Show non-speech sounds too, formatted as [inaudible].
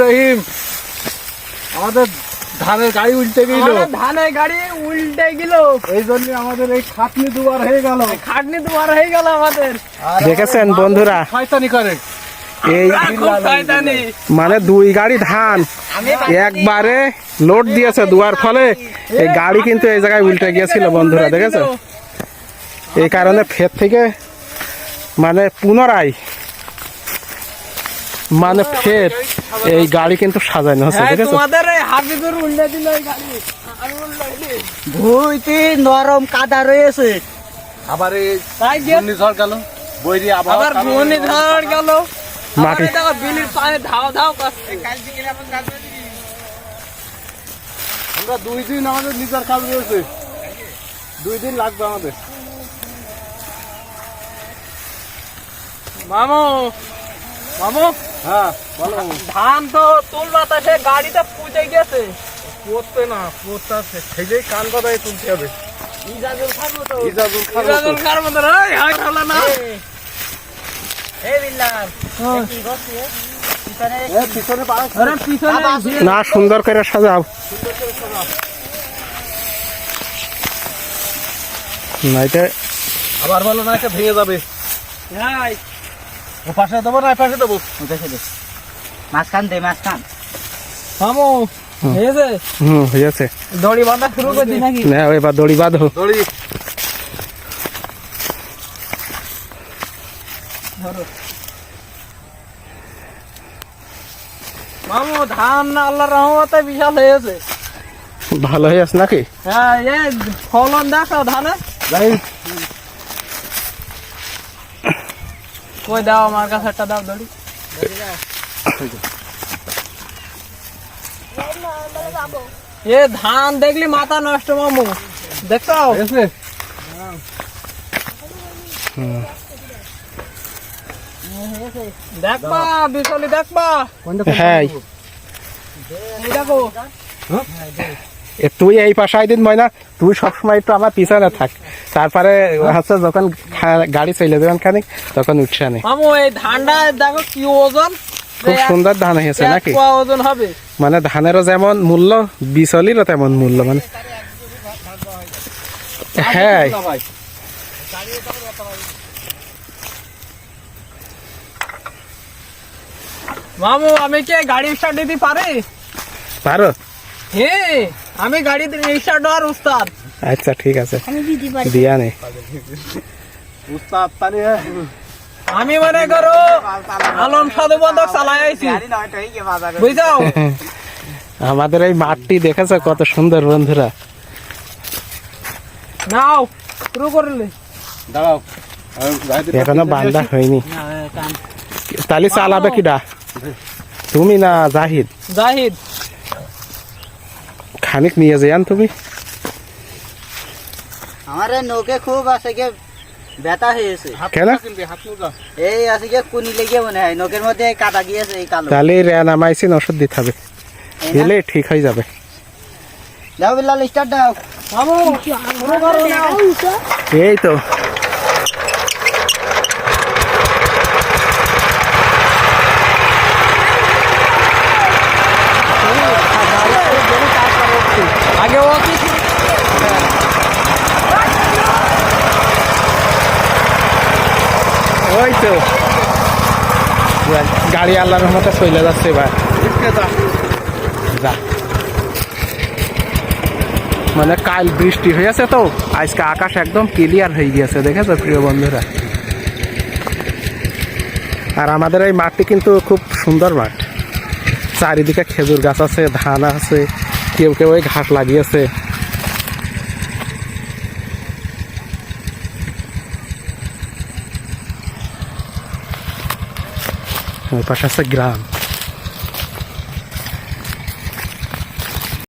রহিম। আমাদের ধানের গাড়ি উল্টে গেল। ধানের গাড়ি উল্টে গেল। এই জন্য আমাদের এই খাটনি দুবার হয়ে গেল। খাটনি তোমার হয়ে গেল আমাদের। দেখেছেন বন্ধুরা? শয়তানি করে। এই খুব মানে দুই গাড়ি ধান। একবারে লোড দিয়েছে দুয়ার ফলে। এই গাড়ি কিন্তু এই জায়গায় উল্টে গিয়েছিল বন্ধুরা দেখেছ এই কারণে ফের থেকে মানে পুনরায় মানে ফের এই গাড়ি কিন্তু সাজানো হচ্ছে হ্যাঁ, দেখেছ তোমাদের হাবিবুর উল্টে দিল এই গাড়ি। ভুইতে নরম কাদা রয়েছে। আবার এই ঘূর্ণিঝড় গেল বৈরি আবার আবার ঘূর্ণি ঝড় গেল। মাটি। মাটি বিলির পায়ে ধাও ধাও করছে। আমরা দুই দিন আমাদের নিজের কাজ রয়েছে। দুই দিন লাগবে আমাদের। মামু মামু। হ্যাঁ ধান তো তুল বাতাসে গাড়িতে পুজে গেছে। পড়তে না পড়তে আছে। কান কথাই তুলতে হবে। ইজাজুল খাব তো ইজাজুল খান ইজাজুল খার মতো। এই হাই হলো না। হ্যাঁ। না সুন্দর করে সাজাও। না এটা আবার বলো না এটা ভেঙে যাবে। হাই ও পাশে দেবো না পাশে দেবো? উঠেছে দে। মাঝখান দে মাঝখান। মামু হয়েছে হুম হয়েছে দড়ি বাঁধা শুরু করে দিই নাকি? না এবার দড়ি বাঁধো। দড়ি। মামু ধান আল্লাহর রহমতে বিশাল হয়েছে ভালো হয়ে আছে নাকি? হ্যাঁ এ ফলন দেখো ধানে। যাই। কই দাও আমার কাছে একটা দাও দড়ি এ ধান দেখলি মাথা নষ্ট মামু। দেখছ দেখবা বিশালি দেখবা। হ্যাঁ। দেখো। এ তুই এই পাশে দিন ময়না তুই সবসময় একটু আমার পিছনে থাক। তারপরে হচ্ছে যখন গাড়ি চলে যাবেন খানিক তখন উঠছে নে মামু এই ধানটা দেখো কি ওজন? খুব সুন্দর ধান হয়েছে নাকি? ওজন হবে। মানে ধানেরও যেমন মূল্য বিচলিরও তেমন মূল্য মানে। হ্যাঁ। মামু আমি কি গাড়ি স্টার্ট দিতে পারি? পারো। হ্যাঁ। আমি গাড়িতে স্টার্ট দেওয়ার উস্তাদ। আচ্ছা ঠিক আছে। দিয়া নে। উস্তাদ তানি আমি মনে করো আলম সাধু বন্ধক চালাই আইছি। বুঝছ [laughs] আমাদের এই মাঠটি দেখেছ কত সুন্দর বন্ধুরা। নাও শুরু করলে দাঁড়াও। এখনও বান্দা হয়নি। তাহলে চালাবে কিডা? তুমি না জাহিদ? জাহিদ। খানিক নিয়ে যান তুমি। আমার এই নৌকে খুব আছে গে ব্যথা হয়েছে। কেন? মুজা এই আছে গে কুনি লেগে মনে হয় নৌকের মধ্যে কাটা কাদা গিয়েছে এই কালো। তাহলে রেনামাইসিন ওষুধ দিতে হবে। দিলে ঠিক হয়ে যাবে। দাও বিল্লাল স্টার্ট দাও। এই তো আগে ও কি ওই তো। গাড়ি আল্লাহর রহমতে চলে যাচ্ছে এবার। যা। মানে কাল বৃষ্টি হয়েছে তো, আজকে আকাশ একদম ক্লিয়ার হয়ে গিয়েছে, দেখেছ প্রিয় বন্ধুরা? আর আমাদের এই মাঠটি কিন্তু খুব সুন্দর মাঠ। চারিদিকে খেজুর গাছ আছে, ধান আছে, কেউ কেউ ওই ঘাস লাগিয়েছে। ওই পাশে আছে গ্রাম